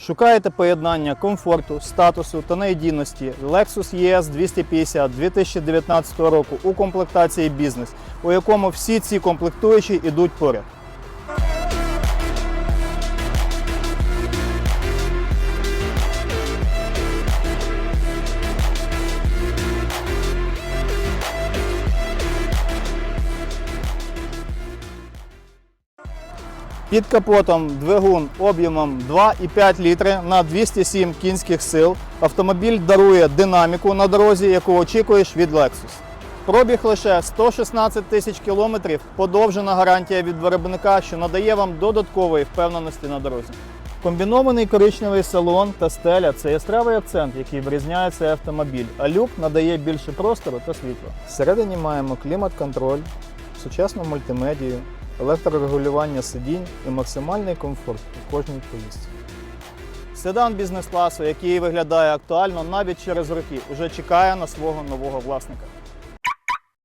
Шукаєте поєднання комфорту, статусу та надійності Lexus ES 250 2019 року у комплектації бізнес, у якому всі ці комплектуючі йдуть поряд. Під капотом двигун об'ємом 2,5 літри на 207 кінських сил. Автомобіль дарує динаміку на дорозі, яку очікуєш від Lexus. Пробіг лише 116 тисяч кілометрів, подовжена гарантія від виробника, що надає вам додаткової впевненості на дорозі. Комбінований коричневий салон та стеля це яскравий акцент, який вирізняє цей автомобіль, а люк надає більше простору та світла. Всередині маємо клімат-контроль, сучасну мультимедію, електрорегулювання сидінь і максимальний комфорт у кожній поїздці. Седан бізнес-класу, який виглядає актуально навіть через роки, уже чекає на свого нового власника.